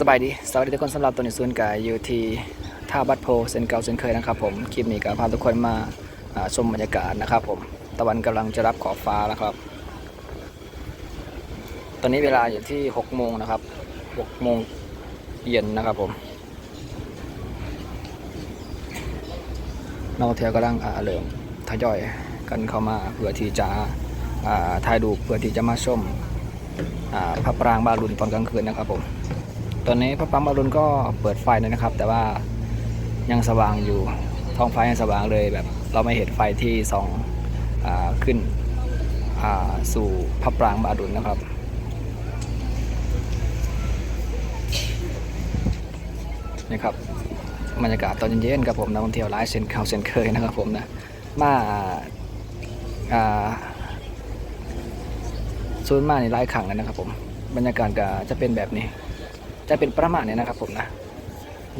สบายดี สวัสดีทุกคนสำหรับตัวนี้ส่วนกายอยู่ที่ท่าบัดโพเซนเก่าเซนเคยนะครับผมคลิปนี้ก็พาทุกคนมาชมบรรยากาศนะครับผมตะวันกำลังจะรับขอบฟ้าแล้วครับ ตอนนี้เวลาอยู่ที่6โมงนะครับ6โมงเย็นนะครับผมนักท่อเที่ยวกำลังเริ่มทยอยกันเข้ามาเพื่อที่จะถ่ายรูเพื่อที่จะมาชมพระปรางบาลุนตอนกลางคืนนะครับผม ตอนนี้พระปั๊มอรุณก็เปิดไฟเลยนะครับ แต่ว่ายังสว่างอยู่ท้องฟ้ายังสว่างเลยแบบเราไม่เห็นไฟที่ส่องอขึ้นสู่พระปรางบารุณนะครับนี่ครับบรรยากาศตอนเย็นๆครับผมนักท่องเที่ยวหลายเส้นเขาเส้นเคยนะครับผมนะมาอ่าซูนมาในหลายครั้งแล้วนะครับผมบรรยากาศก็จะเป็นแบบนี้ จะเป็นประมาณนี้นะครับผมนะ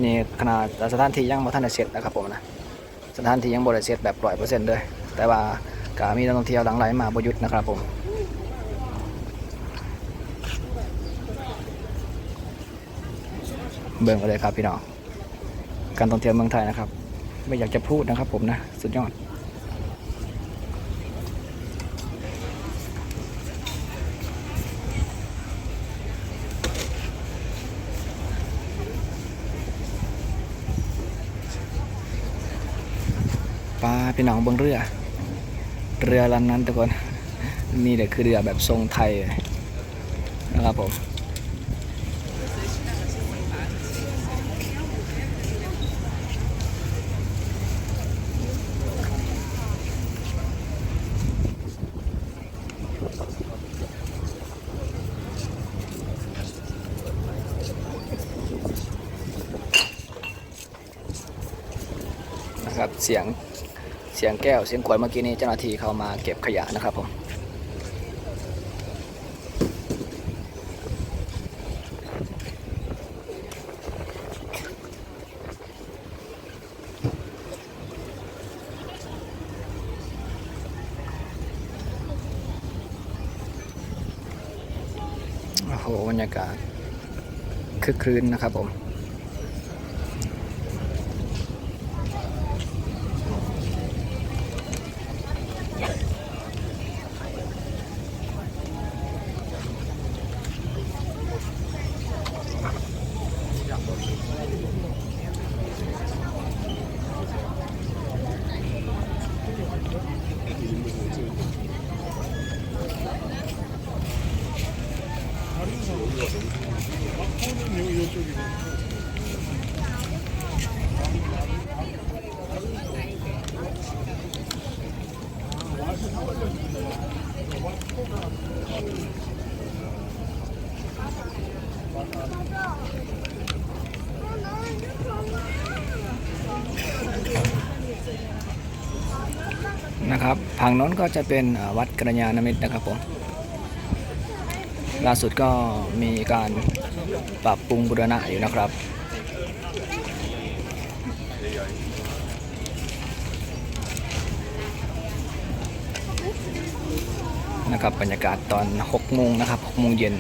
นี่ขนาดสถานที่ยังบ่ทันได้เสร็จนะครับผมนะสถานที่ยังบ่ได้เสร็จแบบร้อยเปอร์เซ็นต์เลยแต่ว่าก็มีนักท่องเที่ยวหลังไหลมาบ่หยุดนะครับผมเบิ่งกันเลยครับพี่น้องการท่องเที่ยวเมืองไทยนะครับ ไม่อยากจะพูดนะครับผมนะ สุดยอด พี่น้องเบงเรือ เรือลำนั้นทุกคนนี่แหละคือเรือแบบทรงไทยนะครับผมนะครับเสียง เสียงแก้วเสียงขวดเมื่อกี้นี้เจ้าหน้าที่เขามาเก็บขยะนะครับผมโอ้โหบรรยากาศคึกครื้นนะครับผม ผังน้นก็จะเป็นวัดกระยาณมิตรนะครับผมล่าสุดก็มีการปรับปรุงบูรณะอยู่นะครับ นะครับบรรยากาศตอน6โมงนะครับ6โมงเย็น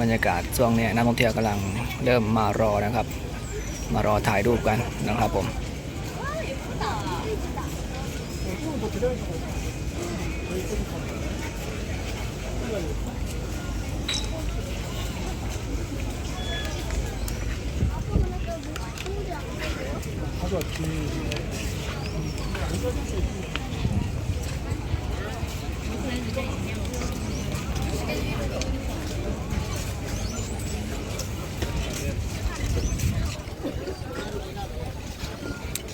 บรรยากาศช่วงนี้นักท่องเที่ยวกำลังเริ่มมารอนะครับ มารอถ่ายรูปกันนะครับผม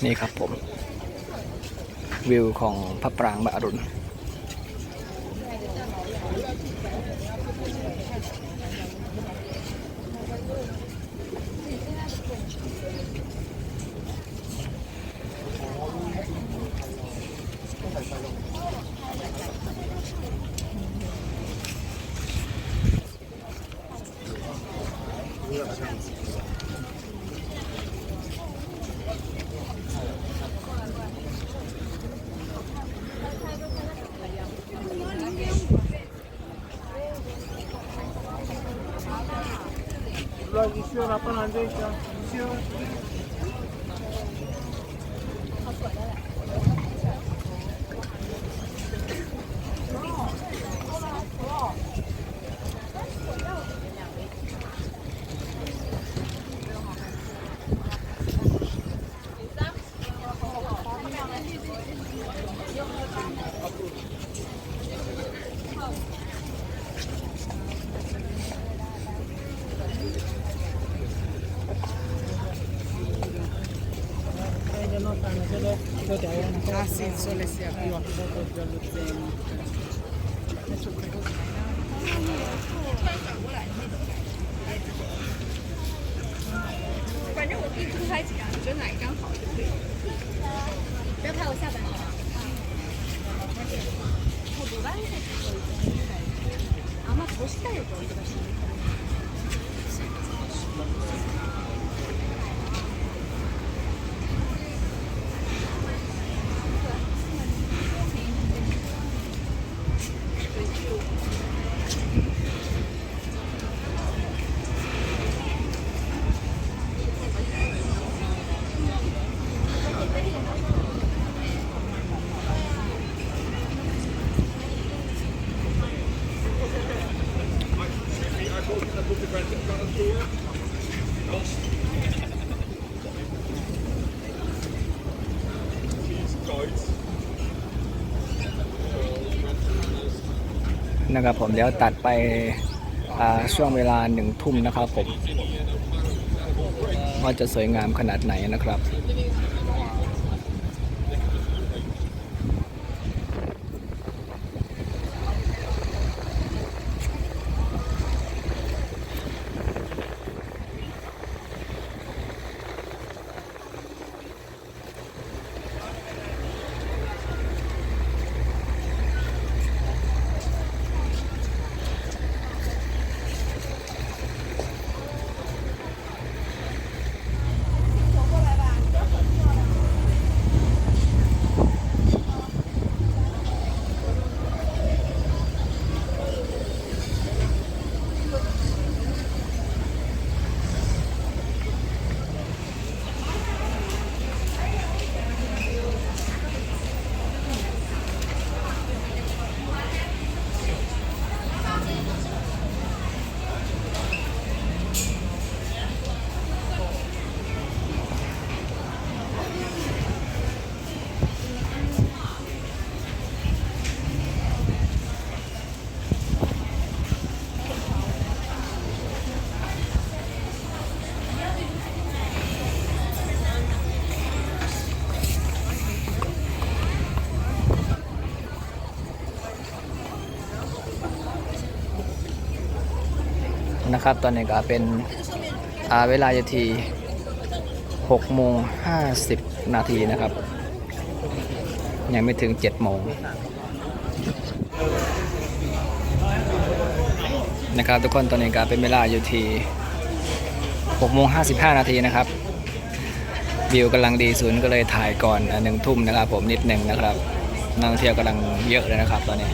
นี่ครับผม วิวของพระปรางบารุณ ईश्वर आपण आंदे ईश्वर sole sia più a fuoco più allo. นะครับผมเดี๋ยวตัดไปช่วงเวลาหนึ่งทุ่มนะครับผมว่าจะสวยงามขนาดไหนนะครับ นะครับ ตอนนี้ก็เป็นเวลาอยู่ที่6โมง50 นาทีนะครับ ยังไม่ถึง 7 โมงนะครับทุกคนตอนนี้ก็เป็นเวลาอยู่ที่6โมง55 นาทีนะครับ วิวกำลังดีศูนย์ก็เลยถ่ายก่อนหนึ่งทุ่มนะครับผมนิดหนึ่งนะครับนักท่องเที่ยวกำลังเยอะเลยนะครับตอนนี้